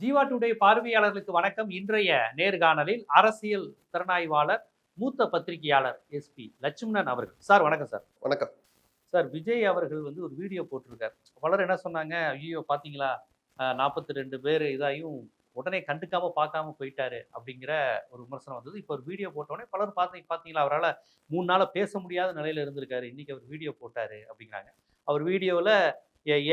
Jeeva today பார்வையாளர்களுக்கு வணக்கம். இன்றைய நேர்காணலில் அரசியல் திறனாய்வாளர் மூத்த பத்திரிகையாளர் எஸ்பி லட்சுமணன் அவர்கள். சார் வணக்கம் சார். வணக்கம். சார் விஜய் அவர்கள் வந்து ஒரு வீடியோ போட்டிருக்கார். பலர் என்ன சொன்னாங்க? ஐயோ பாத்தீங்களா? நாற்பத்தி ரெண்டு பேர் இதாயும் உடனே கண்டுக்காம பார்க்காம போயிட்டாரு அப்படிங்கிற ஒரு விமர்சனம் வந்தது. இப்போ ஒரு வீடியோ போட்ட உடனே பலர் பார்த்து பார்த்தீங்களா அவரால் மூணு நாளா பேச முடியாத நிலையில இருந்திருக்காரு. இன்னைக்கு அவர் வீடியோ போட்டாரு அப்படிங்கிறாங்க. அவர் வீடியோவில்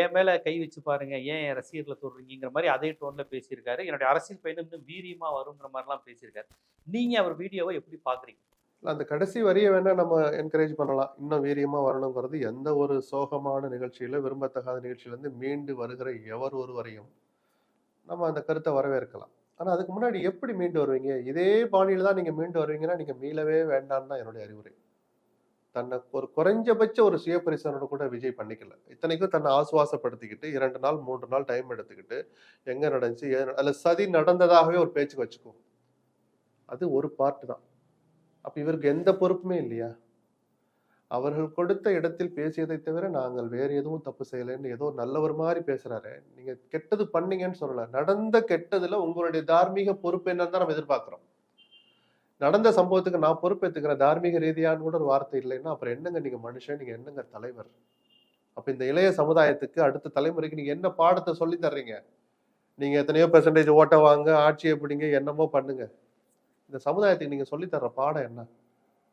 என் மேலே கை வச்சு பாருங்கள் ஏன் என் ரசிகர்களை தொடுறீங்கிற மாதிரி அதே டோனில் பேசியிருக்காரு. என்னுடைய அரசியல் பயணம் இன்னும் வீரியமாக வருங்கிற மாதிரிலாம் பேசியிருக்காரு. நீங்கள் அவர் வீடியோவை எப்படி பார்க்குறீங்க? இல்லை அந்த கடைசி வரியை வேணால் நம்ம என்கரேஜ் பண்ணலாம். இன்னும் வீரியமாக வரணுங்கிறது எந்த ஒரு சோகமான நிகழ்ச்சியில விரும்பத்தகாத நிகழ்ச்சியிலேருந்து மீண்டு வருகிற எவர் ஒருவரையும் நம்ம அந்த கருத்தை வரவேற்கலாம். ஆனால் அதுக்கு முன்னாடி எப்படி மீண்டு வருவீங்க? இதே பாணியில் தான் நீங்கள் மீண்டு வருவீங்கன்னா நீங்கள் மீளவே வேண்டாம்னு தான் என்னுடைய அறிவுரை. தன்னை ஒரு குறைஞ்சபட்ச ஒரு சுய பரிசோதனை கூட விஜய் பண்ணிக்கல. இத்தனைக்கும் தன்னை ஆசுவாசப்படுத்திக்கிட்டு இரண்டு நாள் மூன்று நாள் டைம் எடுத்துக்கிட்டு எங்க நடந்துச்சு அதில் சதி நடந்ததாகவே ஒரு பேச்சுக்கு வச்சுக்கோ. அது ஒரு பார்ட் தான். அப்ப இவருக்கு எந்த பொறுப்புமே இல்லையா? அவர்கள் கொடுத்த இடத்தில் பேசியதை தவிர நாங்கள் வேறு எதுவும் தப்பு செய்யலைன்னு ஏதோ நல்லவர் மாதிரி பேசுறாரு. நீங்க கெட்டது பண்ணீங்கன்னு சொல்லல. நடந்த கெட்டதுல உங்களுடைய தார்மீக பொறுப்பு என்னன்னு தான் நம்ம எதிர்பார்க்கிறோம். நடந்த சம்பவத்துக்கு நான் பொறுப்பேற்றுக்கிற தார்மீக ரீதியான கூட ஒரு வார்த்தை இல்லைன்னா அப்புறம் என்னங்க நீங்க மனுஷன்? நீங்க என்னங்க தலைவர்? அப்ப இந்த இளைய சமுதாயத்துக்கு அடுத்த தலைமுறைக்கு நீங்க என்ன பாடத்தை சொல்லி தர்றீங்க? நீங்க எத்தனையோ பெர்சன்டேஜ் ஓட்ட வாங்க ஆட்சியை பிடிங்க என்னமோ பண்ணுங்க. இந்த சமுதாயத்துக்கு நீங்க சொல்லித்தர்ற பாடம் என்ன?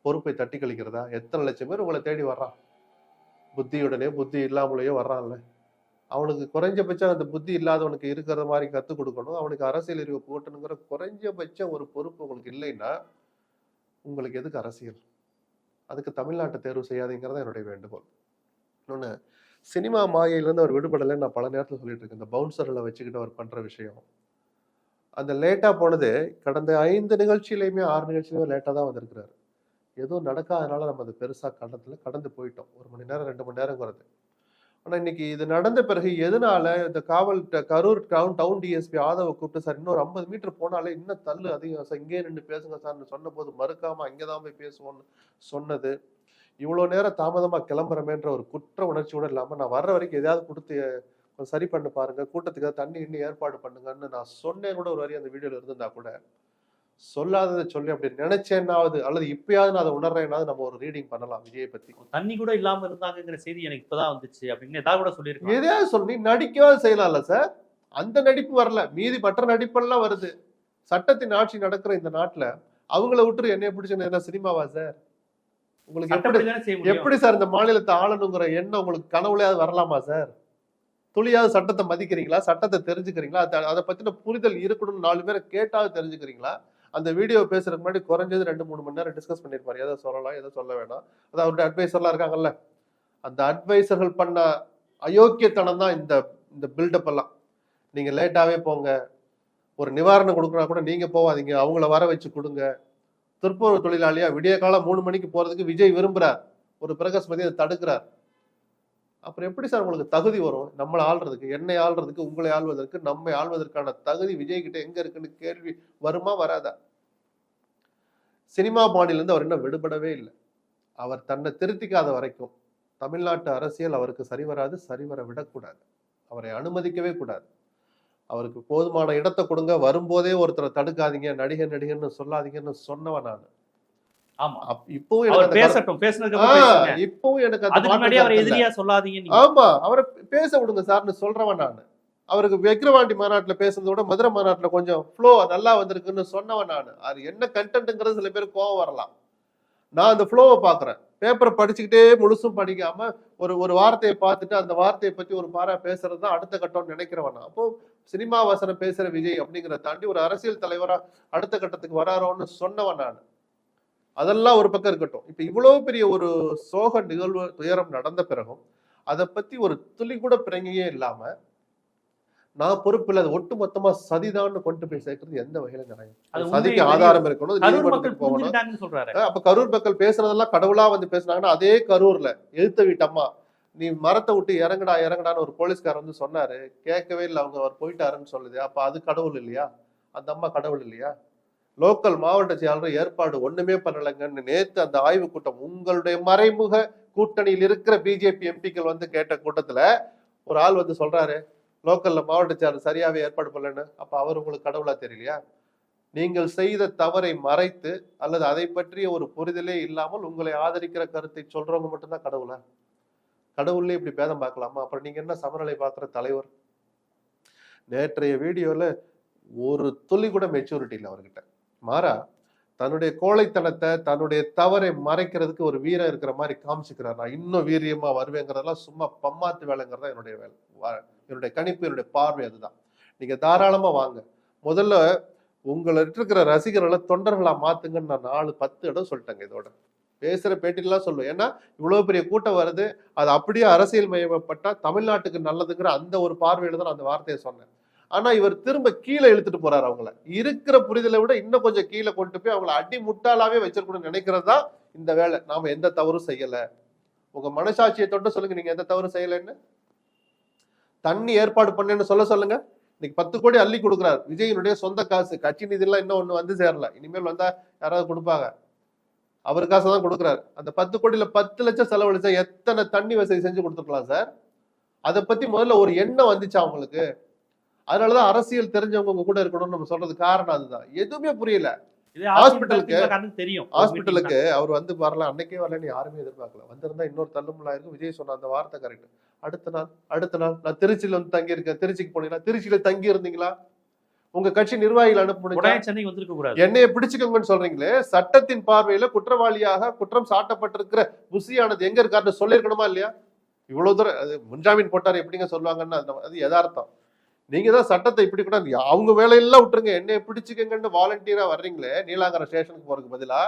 பொறுப்பை தட்டி கழிக்கிறதா? எத்தனை லட்சம் பேர் உங்களை தேடி வர்றான்? புத்தியுடனே புத்தி இல்லாமலேயோ வர்றான்ல. அவனுக்கு குறைஞ்சபட்சம் அந்த புத்தி இல்லாதவனுக்கு இருக்கிற மாதிரி கற்றுக் கொடுக்கணும். அவனுக்கு அரசியல் அறிவு போட்டணுங்கிற குறைஞ்சபட்சம் ஒரு பொறுப்பு உங்களுக்கு இல்லைன்னா உங்களுக்கு எதுக்கு அரசியல்? அதுக்கு தமிழ்நாட்டை தேர்வு செய்யாதீங்கிறத என்னுடைய வேண்டுகோள். இன்னொன்று சினிமா மாயையிலேருந்து அவர் விடுபடலை நான் பல நேரத்தில் சொல்லிட்டு இருக்கேன். இந்த பவுன்சர்களை வச்சுக்கிட்டு அவர் பண்ணுற விஷயம். அந்த லேட்டாக போனது கடந்த ஐந்து நிகழ்ச்சியிலையுமே ஆறு நிகழ்ச்சியிலுமே லேட்டாக தான் வந்திருக்கிறாரு. எதுவும் நடக்காதனால நம்ம அது பெருசாக கடத்துல கடந்து போயிட்டோம். ஒரு மணி நேரம் ரெண்டு மணி நேரங்கிறது. ஆனால் இன்னைக்கு இது நடந்த பிறகு எதனால இந்த காவல் ட- கரூர் டவுன் டவுன் டிஎஸ்பி ஆதவ கூப்பிட்டு சார் இன்னொரு ஐம்பது மீட்டர் போனாலே இன்னும் தள்ளு அதிகம். சார் இங்கே நின்று பேசுங்க சார்னு சொன்ன போது மறுக்காம அங்கேதான் போய் பேசுவோம்னு சொன்னது. இவ்வளோ நேரம் தாமதமாக கிளம்புறமேன்ற ஒரு குற்ற உணர்ச்சியோட இல்லாமல் நான் வர்ற வரைக்கும் எதையாவது கொடுத்து சரி பண்ணு பாருங்க. கூட்டத்துக்கு தண்ணி இன்னும் ஏற்பாடு பண்ணுங்கன்னு நான் சொன்னேன் கூட ஒரு வரையும் அந்த வீடியோவில் இருந்திருந்தா கூட. சொல்லாததை சொல்லி அப்படி நினைச்சேன்னாவது அல்லது இப்பயாவது நான் அதை உணர்றேன்னாவது நம்ம ஒரு ரீடிங் பண்ணலாம் விஜயை பத்தி. தண்ணி கூட இல்லாம இருந்தாங்கங்கிற செய்தி எனக்கு இப்பதான் வந்துச்சு அப்படின்னு ஏதாவது கூட சொல்லியிருக்கேன் எதையாவது சொல்லி நடிக்கவாது செய்யலாம்ல சார். அந்த நடிப்பு வரல மீதி மற்ற நடிப்பெல்லாம் வருது. சட்டத்தின் ஆட்சி நடக்கிற இந்த நாட்டுல அவங்கள விட்டுரு என்னைய பிடிச்ச என்ன சினிமாவா சார்? உங்களுக்கு எப்படி எப்படி சார் இந்த மாநிலத்தை ஆளணுங்கிற எண்ணம் உங்களுக்கு கனவுலையாவது வரலாமா சார்? துளியாவது சட்டத்தை மதிக்கிறீங்களா? சட்டத்தை தெரிஞ்சுக்கிறீங்களா? அதை பத்தின புரிதல் இருக்கணும்னு நாலு பேரை கேட்டாவது தெரிஞ்சுக்கிறீங்களா? அந்த வீடியோ பேசுறதுக்கு முன்னாடி குறைஞ்சது ரெண்டு மூணு மணி நேரம் டிஸ்கஸ் பண்ணிருப்பாரு எதை சொல்லலாம் எதை சொல்ல வேணாம் அது அவருடைய அட்வைசர்லாம் இருக்காங்கல்ல. அந்த அட்வைசர்கள் பண்ண அயோக்கியத்தனம் தான் இந்த இந்த பில்டப் எல்லாம். நீங்க லேட்டாவே போங்க. ஒரு நிவாரணம் கொடுக்குறா கூட நீங்க போவாதீங்க. அவங்கள வர வச்சு கொடுங்க. துப்புரவு தொழிலாளியா விடிய காலம் மூணு மணிக்கு போறதுக்கு விஜய் விரும்புறார். ஒரு பிரகஸ்பதி அதை தடுக்கிறார். அப்புறம் எப்படி சார் உங்களுக்கு தகுதி வரும்? நம்மளை ஆள்றதுக்கு என்னை ஆள்றதுக்கு உங்களை ஆள்வதற்கு நம்மை ஆள்வதற்கான தகுதி விஜய் கிட்ட எங்க இருக்குன்னு கேள்வி வருமா வராதா? சினிமா பாணிலேருந்து அவர் இன்னும் விடுபடவே இல்லை. அவர் தன்னை திருத்திக்காத வரைக்கும் தமிழ்நாட்டு அரசியல் அவருக்கு சரி வராது சரிவர விடக்கூடாது. அவரை அனுமதிக்கவே கூடாது. அவருக்கு போதுமான இடத்தை கொடுங்க. வரும்போதே ஒருத்தரை தடுக்காதீங்க நடிகர் நடிகர்னு சொல்லாதீங்கன்னு சொன்னவன் நான். இப்பவும் எனக்கு பேசட்டும். பேசுனதுக்கு. இப்பவும் அதுக்கு மாற்று முன்னாடி அவர் கருத்து இல்ல. எதிரியா சொல்லாதீங்க நீங்க. ஆமா அவரை பேச விடுங்க சார்னு சொல்றவன் நான். அவருக்கு விக்ரவாண்டி மாநாட்டுல பேசுறதை விட மதுரை மாநாட்டுல கொஞ்சம் ஃப்ளோ நல்லா வந்திருக்குன்னு சொன்னவன் நான். அது என்ன கண்டென்ட்ங்கிறது சில பேர் கோவம் வரலாம். நான் அந்த ஃப்ளோவை பாக்குறேன். பேப்பரை படிச்சுக்கிட்டே முழுசும் படிக்காம ஒரு ஒரு வார்த்தையை பார்த்துட்டு அந்த வார்த்தையை பத்தி ஒரு பாரா பேசுறது தான் அடுத்த கட்டம்னு நினைக்கிறவன் நான். அப்போ சினிமா வசனம் பேசுற விஜய் அப்படிங்கிறத தாண்டி ஒரு அரசியல் தலைவரா அடுத்த கட்டத்துக்கு வராரோன்னு சொன்னவன் நான். அதெல்லாம் ஒரு பக்கம் இருக்கட்டும். இப்ப இவ்வளவு பெரிய ஒரு சோக நிகழ்வு துயரம் நடந்த பிறகும் அதை பத்தி ஒரு துளி கூட பிறங்கியே இல்லாம நான் பொறுப்பு இல்லை அது ஒட்டு மொத்தமா சதிதான்னு கொண்டு போய் சேர்க்கறது எந்த வகையில நியாயம்? சதிக்கு ஆதாரம் இருக்கணும் நீதிமன்றத்துக்கு போகணும். அப்ப கரூர் மக்கள் பேசுனதெல்லாம் கடவுளா வந்து பேசுனாங்கன்னா அதே கரூர்ல எழுத்த வீட்டம்மா நீ மரத்தை விட்டு இறங்குடா இறங்குடான்னு ஒரு போலீஸ்காரர் வந்து சொன்னாரு. கேட்கவே இல்லை அவங்க அவர் போயிட்டாருன்னு சொல்லுது. அப்ப அது கடவுள் இல்லையா? அந்த அம்மா கடவுள் இல்லையா? லோக்கல் மாவட்ட செயலாளர் ஏற்பாடு ஒண்ணுமே பண்ணலைங்கன்னு நேத்து அந்த ஆய்வு கூட்டம் உங்களுடைய மறைமுக கூட்டணியில் இருக்கிற பிஜேபி எம்பிக்கள் வந்து கேட்ட கூட்டத்துல ஒரு ஆள் வந்து சொல்றாரு லோக்கல்ல மாவட்ட செயலாளர் சரியாவே ஏற்பாடு பண்ணலன்னு. அப்ப அவர் உங்களுக்கு கடவுளா தெரியலையா? நீங்கள் செய்த தவறை மறைத்து அல்லது அதை பற்றிய ஒரு புரிதலே இல்லாமல் உங்களை ஆதரிக்கிற கருத்தை சொல்றவங்க மட்டும்தான் கடவுளா? கடவுள்லேயே இப்படி பேதம் பார்க்கலாமா? அப்புறம் நீங்க என்ன சமநிலை பார்க்குற தலைவர்? நேற்றைய வீடியோல ஒரு துளி கூட மெச்சூரிட்டி இல்லை அவர்கிட்ட. மாறா தன்னுடைய கோழைத்தனத்தை தன்னுடைய தவறை மறைக்கிறதுக்கு ஒரு வீரம் இருக்கிற மாதிரி காமிச்சுக்கிறார். நான் இன்னும் வீரியமா வருவேங்கிறதெல்லாம் சும்மா பம்மாத்து வேலைங்கிறது தான் என்னுடைய வேலை. வா- என்னுடைய கணிப்பு என்னுடைய பார்வை அதுதான். நீங்க தாராளமா வாங்க. முதல்ல உங்கள்ட்ட இருக்கிற ரசிகர்களை தொண்டர்களா மாத்துங்கன்னு நான் நாலு பத்து இடம் சொல்லிட்டேங்க இதோட. பேசுற பேட்டிலாம் சொல்லுவேன். ஏன்னா இவ்வளவு பெரிய கூட்டம் வருது அது அப்படியே அரசியல் மயமப்பட்டா தமிழ்நாட்டுக்கு நல்லதுங்கிற அந்த ஒரு பார்வையில தான் நான் அந்த வார்த்தையை சொன்னேன். ஆனா இவர் திரும்ப கீழே இழுத்துட்டு போறாரு அவங்கள. இருக்கிற புரிதலை விட இன்னும் கொஞ்சம் கீழே கொண்டு போய் அவங்கள அடி முட்டாளாவே வச்சிருக்கணும்னு நினைக்கிறது தான் இந்த வேலை. நாம எந்த தவறும் செய்யல. உங்க மனசாட்சியை தொட்டு சொல்லுங்க நீங்க எந்த தவறும் செய்யலைன்னு. தண்ணி ஏற்பாடு பண்ணேன்னு சொல்ல சொல்லுங்க. இன்னைக்கு பத்து கோடி அள்ளி கொடுக்குறாரு. விஜயனுடைய சொந்த காசு. கட்சி நிதியெல்லாம் இன்னும் ஒண்ணு வந்து சேரல. இனிமேல் வந்தா யாராவது கொடுப்பாங்க. அவர் காசை தான் கொடுக்குறாரு. அந்த பத்து கோடியில பத்து லட்சம் செலவழிச்சா எத்தனை தண்ணி வசதி செஞ்சு கொடுத்துருக்கலாம் சார்? அதை பத்தி முதல்ல ஒரு எண்ணம் வந்துச்சு அவங்களுக்கு? அதனாலதான் அரசியல் தெரிஞ்சவங்க உங்க கூட இருக்கணும்னு நம்ம சொல்றது காரணம் அதுதான். எதுவுமே புரியல. ஹாஸ்பிட்டலுக்கு- தெரியும். ஹாஸ்பிட்டலுக்கு அவர் வந்து வரல அன்னைக்கே வரலன்னு யாருமே எதிர்பார்க்கல. வந்திருந்தா இன்னொரு தள்ளுமுள்ளா இருக்கும் விஜய் சொன்ன அந்த வார்த்தை கரெக்ட் அடுத்த நாள் அடுத்த நாள் நான் திருச்சியில வந்து தங்கி இருக்கேன் திருச்சிக்கு போனீங்களா? திருச்சியில தங்கி இருந்தீங்களா உங்க கட்சி நிர்வாகிகள் கூடாது. என்னைய பிடிச்சுக்கோங்கன்னு சொல்றீங்களே? சட்டத்தின் பார்வையில குற்றவாளியாக குற்றம் சாட்டப்பட்டிருக்கிற புசியானது எங்க இருக்காருன்னு சொல்லியிருக்கணுமா இல்லையா? இவ்வளவு தூரம் முன்ஜாமீன் போட்டார் எப்படிங்க சொல்லுவாங்கன்னு அது யதார்த்தம். நீங்க தான் சட்டத்தை இப்படி கூட அவங்க வேலையெல்லாம் விட்டுருங்க. என்னைய பிடிச்சிக்கங்கன்னு வாலண்டியரா வர்றீங்களே நீலாங்கர ஸ்டேஷனுக்கு போறதுக்கு பதிலா?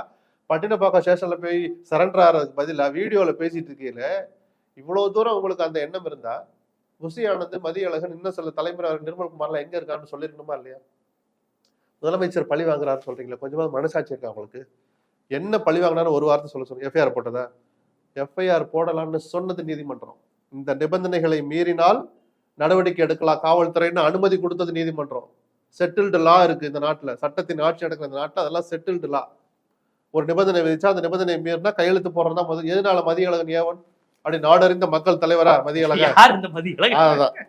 பட்டினப்பாக்கம் ஸ்டேஷன்ல போய் சரண்டர் ஆகிறதுக்கு பதிலா? வீடியோல பேசிட்டு இருக்கீங்களே இவ்வளவு தூரம் உங்களுக்கு அந்த எண்ணம் இருந்தா? புசி ஆனந்த் மதிய அழகன் இன்னும் சில தலைமுறை நிர்மல்குமார்லாம் எங்க இருக்கான்னு சொல்லிருக்கணுமா இல்லையா? முதலமைச்சர் பழி வாங்குறாரு சொல்றீங்களா கொஞ்சமா மனசாட்சி இருக்கா அவங்களுக்கு என்ன பழி வாங்கினாலும் ஒரு வார்த்தை சொல்ல சொல்லுங்க. எஃப்ஐஆர் போட்டதா? எஃப்ஐஆர் போடலாம்னு சொன்னது நீதிமன்றம். இந்த நிபந்தனைகளை மீறினால் நடவடிக்கை எடுக்கலாம். காவல்துறைன்னு அனுமதி கொடுத்தது நீதிமன்றம். செட்டில்டு லா இருக்கு இந்த நாட்டுல. சட்டத்தின் ஆட்சி நடக்கிற இந்த நாட்டுல அதெல்லாம் செட்டில்டு லா ஒரு நிபந்தனை விதிச்சா அந்த நிபந்தனை மீறினா கையெழுத்து போடுறதா முதல் எதனால மதியழகன் ஏவன் அப்படி நாடறிந்த மக்கள் தலைவரா மதியழகன்?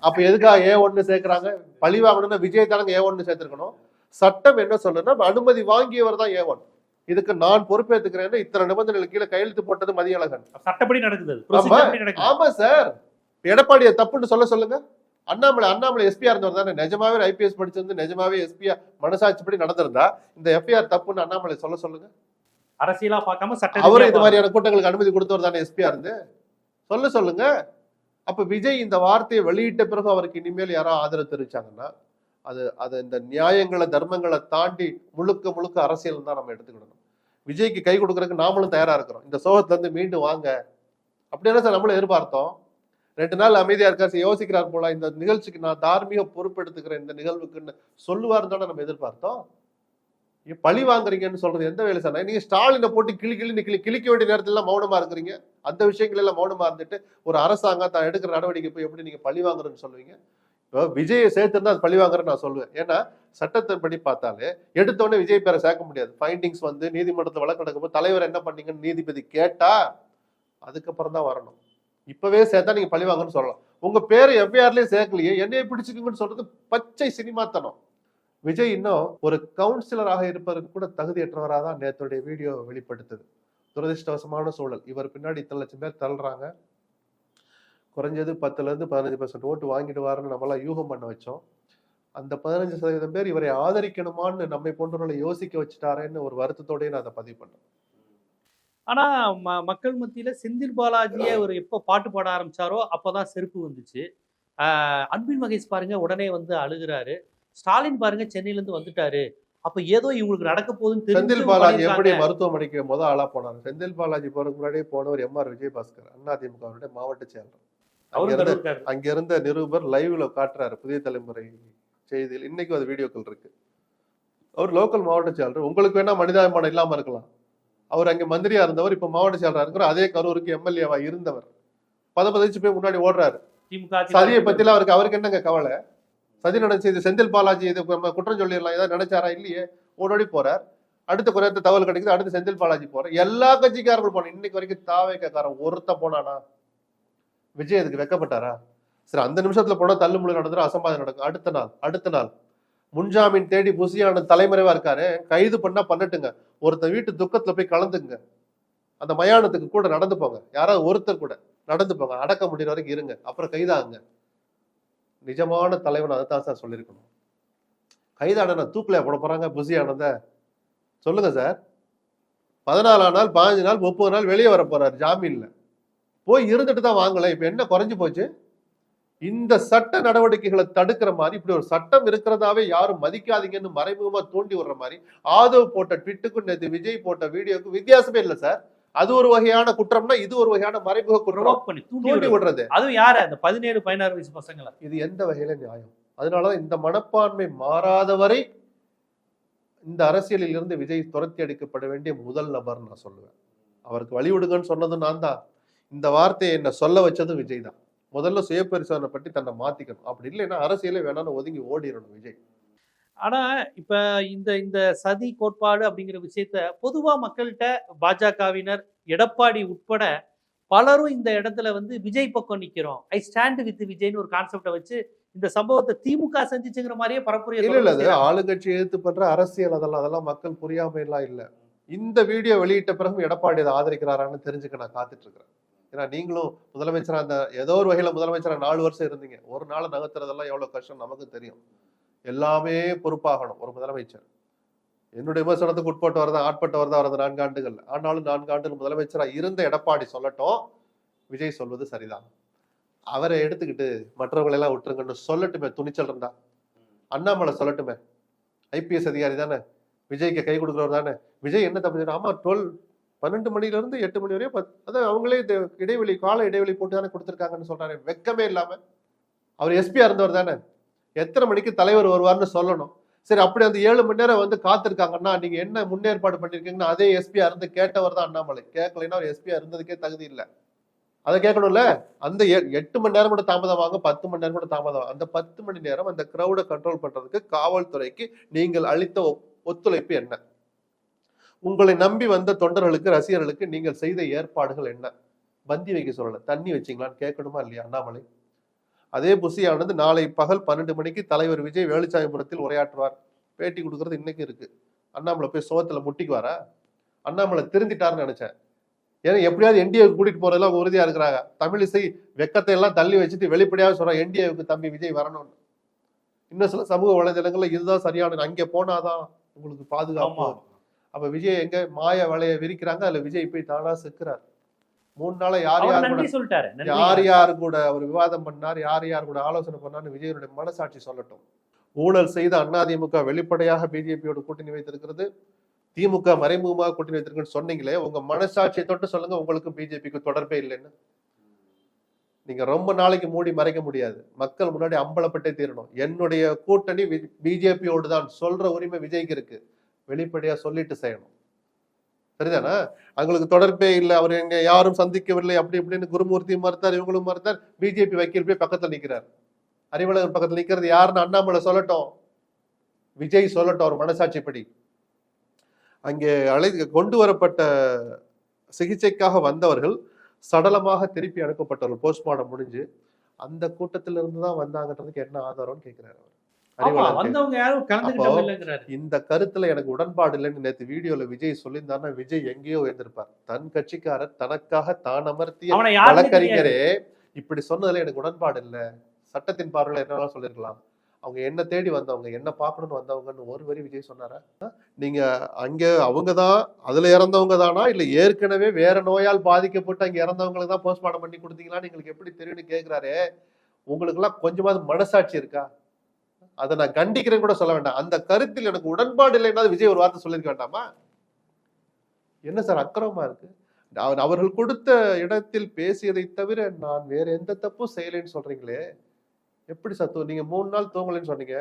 அப்ப எதுக்காக ஏ ஒன்னு சேர்க்கறாங்க? பழி வாங்கணும்னா விஜய் தானங்க ஏ ஒன்னு சேர்த்திருக்கணும். சட்டம் என்ன சொல்லுன்னா எடப்பாடி வாங்கியவர் தான் ஏ ஒன். இதுக்கு நான் பொறுப்பேற்றுக்கிறேன்னு இத்தனை நிபந்தனைகள் கீழே கையெழுத்து போட்டது மதியழகன். சட்டப்படி நடக்குது ஆமா. சார் எடப்பாடியை தப்புன்னு சொல்ல சொல்லுங்க. அண்ணாமலை அண்ணாமலை எஸ்பியா இருந்தவர் தானே. நிஜமாவே ஐபிஎஸ் படிச்சிருந்து நிஜமாவே எஸ்பியா மனசாட்சிப்படி நடந்திருந்தா இந்த எஃப்ஐஆர் தப்புன்னு அண்ணாமலை சொல்ல சொல்லுங்க. அரசியலா பார்க்காம சட்ட அவரு ரீதியா இது மாதிரியான கூட்டங்களுக்கு அனுமதி கொடுத்தவர் தானே எஸ்பியா இருந்து சொல்ல சொல்லுங்க. அப்ப விஜய் இந்த வார்த்தையை வெளியிட்ட பிறகு அவருக்கு இனிமேல் யாரோ ஆதரவு தெரிவிச்சாங்கன்னா அது அது இந்த நியாயங்களை தர்மங்களை தாண்டி முழுக்க முழுக்க அரசியல் தான் நம்ம எடுத்துக்கிடணும். விஜய்க்கு கை கொடுக்கறதுக்கு நாமளும் தயாரா இருக்கிறோம். இந்த சோகத்துல இருந்து மீண்டும் வாங்க அப்படின்னா சார் நம்மளும் எதிர்பார்த்தோம்? ரெண்டு நாள் அமைதியா இருக்காரு. யோசிக்கிறார் போல. இந்த நிகழ்ச்சிக்கு நான் தார்மீக பொறுப்பெடுத்துக்கிறேன் இந்த நிகழ்வுக்குன்னு சொல்லுவாருன்னு தானே நம்ம எதிர்பார்த்தோம். ஏன் பழி வாங்குறீங்கன்னு சொல்றது எந்த வேலை சார்? நீங்க ஸ்டாலினை போட்டு கிளி கிளி கிளி கிழிக்க வேண்டிய நேரத்துல எல்லாம் மௌனமா இருக்கிறீங்க. அந்த விஷயங்கள் எல்லாம் மௌனமா இருந்துட்டு ஒரு அரசாங்கம் தான் எடுக்கிற நடவடிக்கை போய் எப்படி நீங்க பழி வாங்குறேன்னு சொல்லுவீங்க? இப்போ விஜயை சேர்த்துருந்தா அது பழி வாங்குறேன்னு நான் சொல்லுவேன். ஏன்னா சட்டத்தின்படி பார்த்தாலே எடுத்தோடனே விஜய் பேரை சேர்க்க முடியாது. ஃபைண்டிங்ஸ் வந்து நீதிமன்றத்தில் வழக்கு நடக்கும்போது தலைவர் என்ன பண்ணீங்கன்னு நீதிபதி கேட்டா அதுக்கப்புறம் தான் வரணும். இப்பவே சேர்த்தா நீங்க பழி வாங்கன்னு சொல்லலாம். உங்க பேரை எஃப்ஐஆர்லயே சேர்க்கலையே என்னைய பிடிச்சிக்குங்கன்னு சொல்றது பச்சை சினிமாத்தனம். விஜய் இன்னும் ஒரு கவுன்சிலராக இருப்பதற்கு கூட தகுதியற்றவராக தான் நேற்றுடைய வீடியோ வெளிப்படுத்துது. துரதிருஷ்டவசமான சூழல். இவர் பின்னாடி இத்தனை லட்சம் பேர் தள்ளுறாங்க. குறைஞ்சது பத்துல இருந்து பதினஞ்சு பர்சன்ட் ஓட்டு வாங்கிடுவாருன்னு நம்மளாம் யூகம் பண்ண வச்சோம். அந்த பதினஞ்சு சதவீதம் பேர் இவரை ஆதரிக்கணுமான்னு நம்மை போன்றவர்களை யோசிக்க வச்சுட்டாரேன்னு ஒரு வருத்தத்தோடய நான் அதை பதிவு பண்ணுறேன் ஆனா ம- மக்கள் மத்தியில செந்தில் பாலாஜியை ஒரு எப்போ பாட்டு பாட ஆரம்பிச்சாரோ அப்பதான் செருப்பு வந்துச்சு. ஆஹ் அன்பில் மகேஷ் பாருங்க உடனே வந்து அழுகுறாரு. ஸ்டாலின் பாருங்க சென்னையில இருந்து வந்துட்டாரு. அப்ப ஏதோ இவங்களுக்கு நடக்க போகுதுன்னு செந்தில் பாலாஜி எப்படி. மருத்துவமனைக்கு முத ஆளா போனார் செந்தில் பாலாஜி போறதுக்கு முன்னாடியே போனவர் எம் ஆர் விஜயபாஸ்கர் அதிமுக அவருடைய மாவட்ட செயலர். அங்கிருந்த இருக்காரு அங்க இருந்த நிருபர் லைவ்ல காட்டுறாரு புதிய தலைமுறை செய்தியில். இன்னைக்கும் அது வீடியோக்கள் இருக்கு. அவர் லோக்கல் மாவட்ட செயலர். உங்களுக்கு வேணா மனிதாபிமானம் இல்லாம இருக்கலாம். அவர் அங்க மந்திரியா இருந்தவர் இப்ப மாவட்ட செயலரா இருக்கிற அதே கரூருக்கு எம்எல்ஏவா இருந்தவர். பத பதிச்சு போய் முன்னாடி ஓடுறாரு. சதியை பத்திலாம் அவருக்கு அவருக்கு என்னங்க கவலை? சதி நடந்துச்சு இது செந்தில் பாலாஜி இது நம்ம குற்றம் சொல்லிடலாம் ஏதாவது நினைச்சாரா இல்லையே? ஓடோடி போறார். அடுத்த குறைந்த தகவல் கிடைக்குது அடுத்து செந்தில் பாலாஜி போறார். எல்லா கட்சிக்காரர்களும் போன இன்னைக்கு வரைக்கும் தாவேக்காரன் ஒருத்த போனானா? விஜய் அதுக்கு வெக்கப்பட்டாரா? சரி அந்த நிமிஷத்துல போனா தள்ளுமுள்ளு நடந்துரும் அசம்பாதம் நடக்கும். அடுத்த நாள் அடுத்த நாள். முன்ஜாமீன் தேடி புசியான தலைமறைவா இருக்காரு. கைது பண்ணா பண்ணட்டுங்க. ஒருத்தர் வீட்டு துக்கத்துல போய் கலந்துங்க. அந்த மயானத்துக்கு கூட நடந்து போங்க. யாராவது ஒருத்தர் கூட நடந்து போங்க. அடக்க முடிகிற வரைக்கும் இருங்க. அப்புறம் கைதாகுங்க நிஜமான தலைவன் அதை தான் சார் சொல்லியிருக்கணும். கைதான தூக்கில போட போறாங்க? புசியானந்த சொல்லுங்க சார். பதினாலு நாள் பதினஞ்சு நாள் முப்பது நாள் வெளியே வர போறாரு ஜாமீன்ல. போய் இருந்துட்டு தான் வாங்கல. இப்ப என்ன குறைஞ்சு போச்சு? இந்த சட்ட நடவடிக்கைகளை தடுக்கிற மாதிரி இப்படி ஒரு சட்டம் இருக்கிறதாவே யாரும் மதிக்காதீங்கன்னு மறைமுகமா தூண்டி விடுற மாதிரி ஆதவ் போட்ட ட்விட்டுக்கும் நேற்று விஜய் போட்ட வீடியோக்கும் வித்தியாசமே இல்லை சார். அது ஒரு வகையான குற்றம்னா இது ஒரு வகையான மறைமுக குற்றம். தூண்டி விடுறது. அதுவும் யாரு? அந்த பதினேழு பதினாறு வயசு பசங்களை? இது எந்த வகையில நியாயம்? அதனாலதான் இந்த மனப்பான்மை மாறாத வரை இந்த அரசியலில் இருந்து விஜய் துரத்தி அடிக்கப்பட வேண்டிய முதல் நபர் நான் சொல்லுவேன். அவருக்கு வழிவிடுங்கன்னு சொன்னதும் நான் தான் இந்த வார்த்தையை என்ன சொல்ல வச்சதும் விஜய் தான். முதல்ல சுயபரிசோதனை பற்றி தன்னை மாத்திக்கணும். அப்படி இல்லைன்னா அரசியலே வேணாம்னு ஒதுங்கி ஓடிடணும் விஜய். ஆனா இப்ப இந்த இந்த சதி கோட்பாடு அப்படிங்கிற விஷயத்த பொதுவா மக்கள்கிட்ட பாஜகவினர் எடப்பாடி உட்பட பலரும் இந்த இடத்துல வந்து விஜய் பக்கம் நிக்கிறோம். ஐ ஸ்டாண்ட் வித் விஜய்னு ஒரு கான்செப்டை வச்சு இந்த சம்பவத்தை திமுக செஞ்சுச்சுங்கிற மாதிரியே பரப்புரையை இல்ல இல்ல அது. ஆளுங்கட்சி எதிர்த்து பண்ற அரசியல் அதெல்லாம் அதெல்லாம் மக்கள் புரியாம எல்லாம் இல்ல. இந்த வீடியோ வெளியிட்ட பிறகு எடப்பாடி அதை ஆதரிக்கிறாரான்னு தெரிஞ்சுக்க நான் காத்துட்டு இருக்கிறேன். ஏன்னா நீங்களும் முதலமைச்சராக அந்த ஏதோ ஒரு வகையில முதலமைச்சராக நாலு வருஷம் இருந்தீங்க. ஒரு நாள் நகர்த்துறதெல்லாம் எவ்வளவு கஷ்டம் நமக்கு தெரியும். எல்லாமே பொறுப்பாகணும் ஒரு முதலமைச்சர். என்னுடைய விமர்சனத்துக்கு உட்பட்டு தான் ஆட்பட்டு தான் வரது நான்கு ஆண்டுகள் ஆனாலும் நான்காண்டுகள் முதலமைச்சராக முதலமைச்சரா இருந்த எடப்பாடி சொல்லட்டும் விஜய் சொல்வது சரிதான். அவரை எடுத்துக்கிட்டு மற்றவங்களை எல்லாம் விட்டுருங்கன்னு சொல்லட்டுமே துணிச்சல் இருந்தா. அண்ணாமலை சொல்லட்டுமே. ஐபிஎஸ் அதிகாரி தானே. விஜய்க்கு கை கொடுக்குறவர் தானே. விஜய் என்ன தப்பு ஆமா டுவெல் பன்னெண்டு மணிலேருந்து எட்டு மணி வரையும் பத்- அதான் அவங்களே இந்த இடைவெளி கால இடைவெளி போட்டு தானே கொடுத்துருக்காங்கன்னு சொல்கிறாரு வெக்கமே இல்லாமல் அவர் எஸ்பியாக இருந்தவர் தானே. எத்தனை மணிக்கு தலைவர் வருவார்னு சொல்லணும். சரி அப்படி அந்த ஏழு மணி நேரம் வந்து காத்திருக்காங்கன்னா நீங்கள் என்ன முன்னேற்பாடு பண்ணியிருக்கீங்கன்னு அதே எஸ்பியாக இருந்து கேட்டவர் தான் அண்ணாமலை. கேட்கலைன்னா அவர் எஸ்பியாக இருந்ததுக்கே தகுதி இல்லை. அதை கேட்கணும்ல? அந்த எ- எட்டு மணி நேரம் கூட தாமதமாகும் பத்து மணி நேரம் கூட தாமதம் அந்த பத்து மணி நேரம் அந்த கிரௌடை கண்ட்ரோல் பண்றதுக்கு காவல்துறைக்கு நீங்கள் அளித்த ஒ- ஒத்துழைப்பு என்ன? உங்களை நம்பி வந்த தொண்டர்களுக்கு ரசிகர்களுக்கு நீங்கள் செய்த ஏற்பாடுகள் என்ன? பந்தி வைக்க சொல்லல. தண்ணி வச்சீங்களான்னு கேட்கணுமா இல்லையா அண்ணாமலை? அதே புசியானது நாளை பகல் பன்னெண்டு மணிக்கு தலைவர் விஜய் வேலுச்சாமிபுரத்தில் உரையாற்றுவார். பேட்டி கொடுக்கறது இன்னைக்கு இருக்கு. அண்ணாமலை போய் சோகத்தில் முட்டிக்குவாரா? அண்ணாமலை திருந்திட்டாருன்னு நினைச்சேன். ஏன்னா எப்படியாவது என்டிஏவுக்கு கூட்டிட்டு போறதுல அவங்க உறுதியா இருக்கிறாங்க. தமிழிசை வெக்கத்தை எல்லாம் தள்ளி வச்சுட்டு வெளிப்படையாக சொல்றாங்க என்டிஏவுக்கு தம்பி விஜய் வரணும்னு. இன்னும் சில சமூக வலைதளங்கள்ல இதுதான் சரியான அங்கே போனாதான் உங்களுக்கு பாதுகாப்பு. அப்ப விஜய் எங்க மாய வலைய விரிக்கிறாங்க அதுல விஜய் போய் தானா செக்குறார். மூணு நாளா யார் யார் கூட. யார் யார் கூட அவர் விவாதம் பண்ணார் யார் யார் கூட ஆலோசனை பண்ணார்னு விஜயனுடைய மனசாட்சி சொல்லட்டும். ஊழல் செய்த அதிமுக வெளிப்படையாக பிஜேபியோட கூட்டணி வைத்திருக்கிறது. திமுக மறைமுகமாக கூட்டணி வைத்திருக்குன்னு சொன்னீங்களே உங்க மனசாட்சியை தொட்டு சொல்லுங்க உங்களுக்கு பிஜேபிக்கு தொடர்பே இல்லைன்னு. நீங்க ரொம்ப நாளைக்கு மூடி மறைக்க முடியாது. மக்கள் முன்னாடி அம்பலப்பட்டே தீரணும். என்னுடைய கூட்டணி பிஜேபியோடு தான் சொல்ற உரிமை விஜய்க்கு இருக்கு. வெளிப்படையாக சொல்லிட்டு செய்யணும். சரிதானா? அவங்களுக்கு தொடர்பே இல்லை அவர் எங்க யாரும் சந்திக்கவில்லை அப்படி இப்படின்னு குருமூர்த்தி மறுத்தார் இவங்களும் மறுத்தார். பிஜேபி வக்கீல் போய் பக்கத்தில் நிற்கிறார் அறிவழகன் பக்கத்தில் நிற்கிறது யாருன்னு அண்ணாமலை சொல்லட்டும். விஜய் சொல்லட்டும் அவர் மனசாட்சிப்படி. அங்கே அழை கொண்டு வரப்பட்ட சிகிச்சைக்காக வந்தவர்கள் சடலமாக திருப்பி அனுப்பப்பட்டவர்கள். போஸ்ட்மார்ட்டம் முடிஞ்சு அந்த கூட்டத்திலிருந்து தான் வந்தாங்கன்றதுக்கு என்ன ஆதாரம்னு கேட்குறாரு அவர். வந்தவங்க யாரும் இந்த கருத்துல எனக்கு உடன்பாடு இல்லைன்னு நேத்து வீடியோல விஜய் சொல்லியிருந்தாருன்னா விஜய் எங்கேயோ இருந்திருப்பார் தன் கட்சிக்காரர் தனக்காக தான் அமர்த்திய. வழக்கறிஞரே. இப்படி சொன்னதுல எனக்கு உடன்பாடு இல்ல. சட்டத்தின் பார்வையில என்னெல்லாம் சொல்லிருக்கலாம் அவங்க என்ன தேடி வந்தவங்க என்ன பார்க்கணும்னு வந்தவங்கன்னு ஒரு வரி விஜய் சொன்னாரா? நீங்க அங்க அவங்க தான் அதுல இறந்தவங்க தானா? இல்ல ஏற்கனவே வேற நோயால் பாதிக்கப்பட்டு அங்க இறந்தவங்களுக்கு தான் போஸ்ட்மார்ட்டம் பண்ணி கொடுத்தீங்களான்னு எங்களுக்கு எப்படி தெரியும்னு கேக்குறாரு. உங்களுக்கு எல்லாம் கொஞ்சமாவது மனசாட்சி இருக்கா? அதை நான் கண்டிக்கிறேன் கூட சொல்ல வேண்டாம். அந்த கருத்தில் எனக்கு உடன்பாடு இல்லைன்னா விஜய் ஒரு வார்த்தை சொல்லியிருக்க வேண்டாமா? என்ன சார் அக்கிரமமா இருக்கு? அவர்கள் கொடுத்த இடத்தில் பேசியதை தவிர நான் வேற எந்த தப்பும் செய்யலைன்னு சொல்றீங்களே. எப்படி சத்து நீங்க மூணு நாள் தூங்கலைன்னு சொன்னீங்க.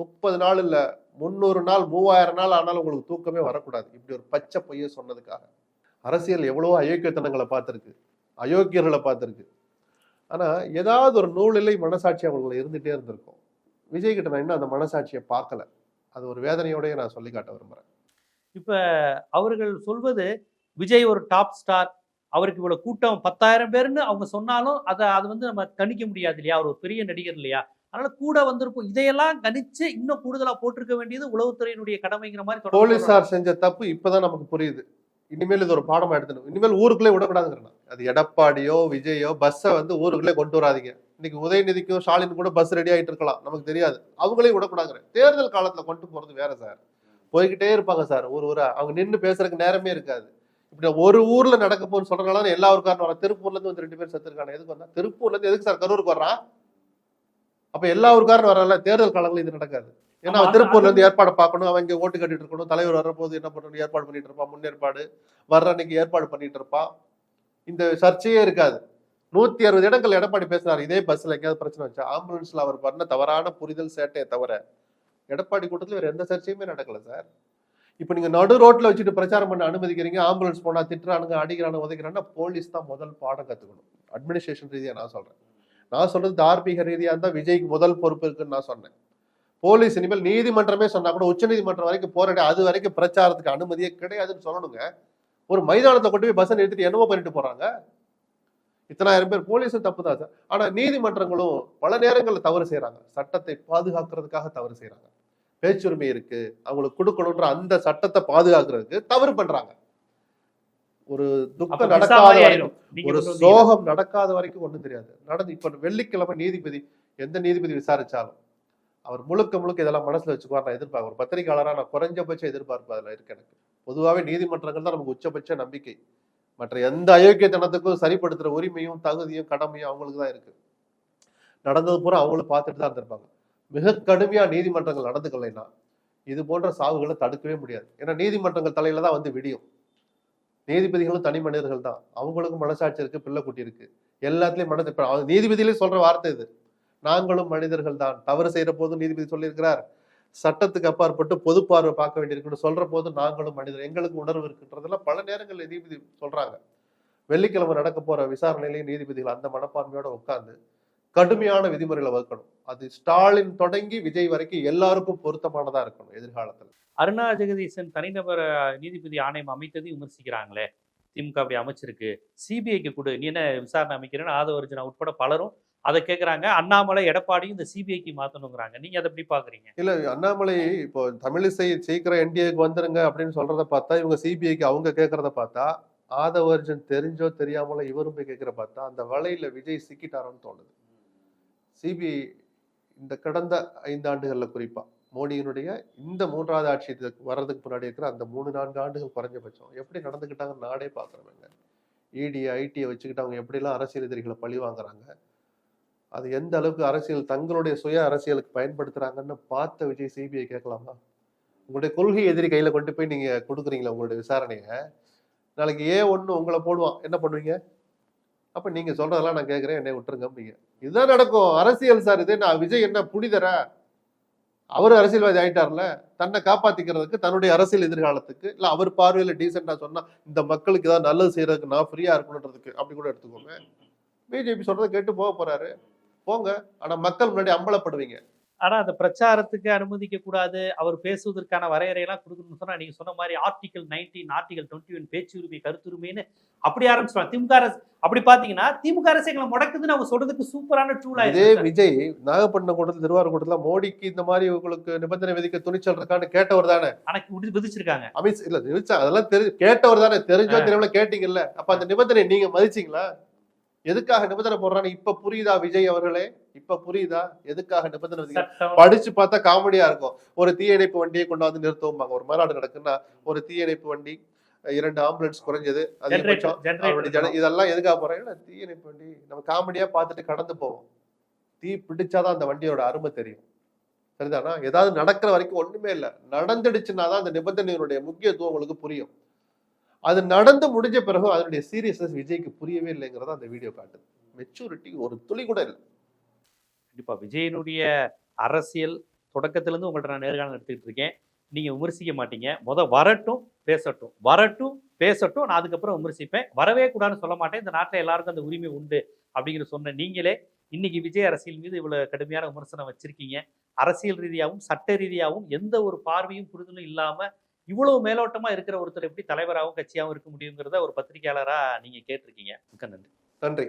முப்பது நாள் இல்ல முந்நூறு நாள் மூவாயிரம் நாள் ஆனாலும் உங்களுக்கு தூக்கமே வரக்கூடாது. இப்படி ஒரு பச்சை பொய்ய சொன்னதுக்காக. அரசியல் எவ்வளவோ அயோக்கியத்தனங்களை பார்த்துருக்கு. அயோக்கியர்களை பார்த்துருக்கு. ஆனா ஏதாவது ஒரு நூலிலை மனசாட்சி அவங்களுக்கு இருந்துட்டே இருந்திருக்கும். விஜய் கிட்ட நான் இன்னும் அந்த மனசாட்சியை பார்க்கல. அது ஒரு வேதனையோடய நான் சொல்லி காட்ட விரும்புறேன். இப்ப அவர்கள் சொல்வது விஜய் ஒரு டாப் ஸ்டார் அவருக்கு இவ்வளவு கூட்டம் பத்தாயிரம் பேர்னு அவங்க சொன்னாலும் அதை அது வந்து நம்ம கணிக்க முடியாது இல்லையா? அவர் ஒரு பெரிய நடிகர் இல்லையா? அதனால கூட வந்திருக்கும். இதையெல்லாம் கணிச்சு இன்னும் கூடுதலா போட்டிருக்க வேண்டியது உளவுத்துறையினுடைய கடமைங்கிற மாதிரி. போலீசார் செஞ்ச தப்பு இப்பதான் நமக்கு புரியுது. இனிமேல் இது ஒரு பாடமா எடுத்துணும் இனிமேல் ஊருக்குள்ளே விடக்கூடாதுங்கிறேன் அது எடப்பாடியோ விஜயோ பஸ்ஸை வந்து ஊருக்குள்ளே கொண்டு வராதீங்க. இன்னைக்கு உதயநிதிக்கும் ஸ்டாலின் கூட பஸ் ரெடி ஆயிட்டு இருக்கலாம். நமக்கு தெரியாது. அவங்களையும் விடக்கூடாதுங்கிறேன் தேர்தல் காலத்துல கொண்டு போறது வேற சார் போய்கிட்டே இருப்பாங்க சார் ஒரு ஊரா. அவங்க நின்னு பேசுறதுக்கு நேரமே இருக்காது. இப்படி ஒரு ஊர்ல நடக்க போகுன்னு சொல்றதுனால எல்லா ஊருக்காரனும் வர திருப்பூர்ல இருந்து வந்து ரெண்டு பேர் செத்துருக்காங்க. எதுக்கு வந்தா? திருப்பூர்ல இருந்து எதுக்கு சார் கரூருக்கு வர்றான் அப்ப எல்லா ஊருக்காரனும் வரல தேர்தல் காலங்களில் இது நடக்காது. ஏன்னா திருப்பூர்ல இருந்து ஏற்பாடு பார்க்கணும். அவங்க இங்க ஓட்டு கட்டிட்டு இருக்கணும். தலைவர் வர்றபோது என்ன பண்ணணும்? ஏற்பாடு பண்ணிட்டு இருப்பான் முன்னேற்பாடு. வர்ற அன்னைக்கு ஏற்பாடு பண்ணிட்டு இருப்பான் இந்த சர்ச்சையே இருக்காது. நூத்தி அறுபது இடங்கள் எடப்பாடி பேசுறாரு. இதே பஸ்ல எங்கேயாவது பிரச்சனை வச்சா ஆம்புலன்ஸ்ல அவர் பண்ண தவறான புரிதல் சேட்டையை தவிர எடப்பாடி கூட்டத்தில் வேற எந்த சர்ச்சையுமே நடக்கல சார் இப்போ நீங்க நடு ரோட்ல வச்சுட்டு பிரச்சாரம் பண்ண அனுமதிக்கிறீங்க ஆம்புலன்ஸ் போனா திட்டுறானுங்க அடிக்கிறானு உதைக்கிறான்னா போலீஸ் தான் முதல் பாடம் கத்துக்கணும். அட்மினிஸ்ட்ரேஷன் ரீதியா நான் சொல்றேன். நான் சொல்றது தார்மீக ரீதியா இருந்தா விஜய்க்கு முதல் பொறுப்பு இருக்குன்னு நான் சொன்னேன். போலீஸ் இனிமேல் நீதிமன்றமே சொன்னா கூட உச்சநீதிமன்றம் வரைக்கும் போராடி அது வரைக்கும் பிரச்சாரத்துக்கு அனுமதியே கிடையாதுன்னு சொல்லணுங்க. ஒரு மைதானத்தை கொண்டு போய் பஸ் நிறுத்திட்டு என்னமோ பண்ணிட்டு போறாங்க. இத்தனாயிரம் பேர் போலீஸும் தப்பு தான் சார். ஆனா நீதிமன்றங்களும் பல நேரங்கள்ல தவறு செய்றாங்க. சட்டத்தை பாதுகாக்கிறதுக்காக தவறு செய்றாங்க. பேச்சுரிமை இருக்கு. அவங்களுக்கு கொடுக்கணுன்ற அந்த சட்டத்தை பாதுகாக்கிறதுக்கு தவறு பண்றாங்க. ஒரு துக்கம் நடக்காத ஒரு. சோகம் நடக்காத வரைக்கும் ஒண்ணும் தெரியாது. நடந்து இப்ப வெள்ளிக்கிழமை நீதிபதி எந்த நீதிபதி விசாரிச்சாலும் அவர் முழுக்க முழுக்க இதெல்லாம் மனசுல வச்சுக்குவார். நான் எதிர்பார்க்க ஒரு பத்திரிகையாளரா நான் குறைஞ்சபட்ச எதிர்பார்ப்பு அதுல இருக்கு எனக்கு. பொதுவாகவே நீதிமன்றங்கள் தான் நமக்கு உச்சபட்ச நம்பிக்கை. மற்ற எந்த அயோக்கியத்தனத்துக்கும் சரிப்படுத்துகிற உரிமையும் தகுதியும் கடமையும் அவங்களுக்கு தான் இருக்குது நடந்தது பூரா அவங்களும் பார்த்துட்டு தான் இருந்திருப்பாங்க. மிக கடுமையாக நீதிமன்றங்கள் நடந்துக்கலைன்னா இது போன்ற சாவுகளை தடுக்கவே முடியாது. ஏன்னா நீதிமன்றங்கள் தலையில தான் வந்து விடியும். நீதிபதிகளும் தனி மனிதர்கள் தான். அவங்களுக்கும் மனசாட்சி இருக்கு பிள்ளை குட்டி இருக்கு. எல்லாத்துலயும் மனது இப்ப நீதிபதியிலே சொல்ற வார்த்தை இது. நாங்களும் மனிதர்கள் தான். தவறு செய்யற போதும் நீதிபதி சொல்லியிருக்கிறார். சட்டத்துக்கு அப்பாற்பட்டு பொது பார்வை பார்க்க வேண்டியிருக்குன்னு சொல்ற போது நாங்களும் மனிதர் எங்களுக்கு உணர்வு இருக்குன்றதெல்லாம் பல நேரங்களில் நீதிபதி சொல்றாங்க. வெள்ளிக்கிழமை நடக்க போற விசாரணையிலேயே நீதிபதிகள் அந்த மனப்பான்மையோட உட்கார்ந்து கடுமையான விதிமுறைகளை வகுக்கணும். அது ஸ்டாலின் தொடங்கி விஜய் வரைக்கும் எல்லாருக்கும் பொருத்தமானதா இருக்கணும் எதிர்காலத்துல. அருணா ஜெகதீசன் தனிநபர் நீதிபதி ஆணையம் அமைத்ததையும் விமர்சிக்கிறாங்களே. திமுக அப்படி அமைச்சிருக்கு. சிபிஐக்கு கொடு. நீ என்ன விசாரணை அமைக்கிறேன்னு ஆதவர்ஜனா உட்பட பலரும் அதை கேட்குறாங்க அண்ணாமலை எடப்பாடியும் இந்த சிபிஐக்கு மாற்றணுங்கிறாங்க நீங்கள் அதை எப்படி பார்க்குறீங்க இல்லை அண்ணாமலை இப்போ தமிழிசை சீக்கிரம் என்டிஏக்கு வந்துருங்க அப்படின்னு சொல்கிறத பார்த்தா இவங்க சிபிஐக்கு அவங்க கேட்குறத பார்த்தா ஆதவர்ஜன் தெரிஞ்சோ தெரியாமலோ இவரும் போய் கேட்குற பார்த்தா அந்த வலையில் விஜய் சிக்கிட்டாரோன்னு தோணுது. சிபிஐ இந்த கடந்த ஐந்து குறிப்பாக குறிப்பா மோடியினுடைய இந்த மூன்றாவது ஆட்சி வர்றதுக்கு முன்னாடி இருக்கிற அந்த மூணு நான்கு ஆண்டுகள் குறைஞ்சபட்சம். எப்படி நடந்துக்கிட்டாங்கன்னு நாடே பார்க்குறவங்க இடி ஐடியை வச்சுக்கிட்டு அவங்க எப்படிலாம் அரசியல் எதிரிகளை பழி வாங்குறாங்க. அது எந்த அளவுக்கு அரசியல் தங்களுடைய சுய அரசியலுக்கு பயன்படுத்துறாங்கன்னு பார்த்த விஜய் சிபிஐ கேட்கலாமா? உங்களுடைய கொள்கை எதிரி கையில கொண்டு போய் நீங்க கொடுக்குறீங்களா உங்களுடைய விசாரணையை? நாளைக்கு ஏ ஒண்ணு உங்களை போடுவான். என்ன பண்ணுவீங்க? அப்ப நீங்க சொல்றதெல்லாம் நான் கேட்கிறேன். என்னை விட்டுருங்க இதுதான் நடக்கும். அரசியல் சார் இது. நான் விஜய் என்ன புனிதரா? அவர் அரசியல்வாதி ஆயிட்டார்ல. தன்னை காப்பாத்திக்கிறதுக்கு தன்னுடைய அரசியல் எதிர்காலத்துக்கு இல்ல அவர் பார்வையில டீசெண்டா சொன்னா இந்த மக்களுக்கு ஏதாவது நல்லது செய்யறதுக்கு நான் ஃப்ரீயா இருக்கணுன்றதுக்கு அப்படி கூட எடுத்துக்கோங்க. பிஜேபி சொல்றதை கேட்டு போக போறாரு. போங்க. ஆனா மக்கள் முன்னாடி அம்பலப்படுவீங்க. ஆனா அந்த பிரச்சாரத்துக்கு அனுமதிக்க கூடாது. அவர் பேசுவதற்கான வரையறையெல்லாம் கொடுக்கணும்னு சொன்னா நீங்க சொன்ன மாதிரி article nineteen article twenty one பேச்சுரிமை கருத்துரிமைன்னு அப்படி ஆரம்பிச்சிருவாங்க. திமுக அரசு அப்படி பாத்தீங்கன்னா திமுக அரசு எங்களை முடக்குதுன்னு அவங்க சொல்றதுக்கு சூப்பரான டூல் இதே விஜய் நாகப்பட்டினம் கூட்டத்தில் திருவாரூர் கூட்டத்தில் மோடிக்கு இந்த மாதிரி உங்களுக்கு நிபந்தனை விதிக்க துணிச்சல் இருக்கான்னு கேட்டவர் தானே? ஆனா விதி- விதிச்சிருக்காங்க. அமித் இல்ல விதிச்சா அதெல்லாம் தெரி கேட்டவர் தானே. தெரிஞ்சோ தெரியாமல கேட்டீங்கல்ல. அப்ப அந்த நிபந்தனை நீங்க மதிச்சீங்களா? எதுக்காக நிபந்தனை போடுறான்னு இப்ப புரியுதா விஜய் அவர்களே? இப்ப புரியுதா? எதுக்காக நிபந்தனை படிச்சு பார்த்தா காமெடியா இருக்கும். ஒரு தீயணைப்பு வண்டியை கொண்டாந்து நிறுத்துவோம்பாங்க. ஒரு மாநாடு நடக்குன்னா ஒரு தீயணைப்பு வண்டி இரண்டு ஆம்புலன்ஸ் குறைஞ்சது அதிகபட்சம் இதெல்லாம் எதுக்காக போறேன் தீயணைப்பு வண்டி. நம்ம காமெடியா பார்த்துட்டு கடந்து போவோம். தீ பிடிச்சாதான் அந்த வண்டியோட அருமை தெரியும். சரிதானா? ஏதாவது நடக்கிற வரைக்கும் ஒண்ணுமே இல்லை. நடந்துடுச்சுன்னா தான் அந்த நிபந்தனையினுடைய முக்கியத்துவம் உங்களுக்கு புரியும். அது நடந்து முடிஞ்ச பிறகு அதனுடைய சீரியஸ்னஸ் விஜய்க்கு புரியவே இல்லைங்கிறத அந்த வீடியோ காட்டுது. மெச்சூரிட்டி ஒரு துளி கூட இல்லை. கண்டிப்பா. விஜயனுடைய அரசியல் தொடக்கத்துல உங்கள்கிட்ட நான் நேர்காணல் எடுத்துக்கிட்டு இருக்கேன். நீங்க விமர்சிக்க மாட்டீங்க. மொதல் வரட்டும் பேசட்டும். வரட்டும் பேசட்டும். நான் அதுக்கப்புறம் விமர்சிப்பேன். வரவே கூடாதுன்னு சொல்ல மாட்டேன். இந்த நாட்டில் எல்லாருக்கும் அந்த உரிமை உண்டு அப்படிங்கிற சொன்ன நீங்களே இன்னைக்கு விஜய் அரசியல் மீது இவ்வளவு கடுமையான விமர்சனம் வச்சிருக்கீங்க. அரசியல் ரீதியாகவும் சட்ட ரீதியாகவும் எந்த ஒரு பார்வையும் புரிதலும் இல்லாமல் இவ்வளவு மேலோட்டமா இருக்கிற ஒருத்தர் எப்படி தலைவராகவும் கட்சியாகவும் இருக்க முடியுங்கிறத ஒரு பத்திரிகையாளரா நீங்க கேட்டிருக்கீங்க. மிக்க நன்றி. நன்றி.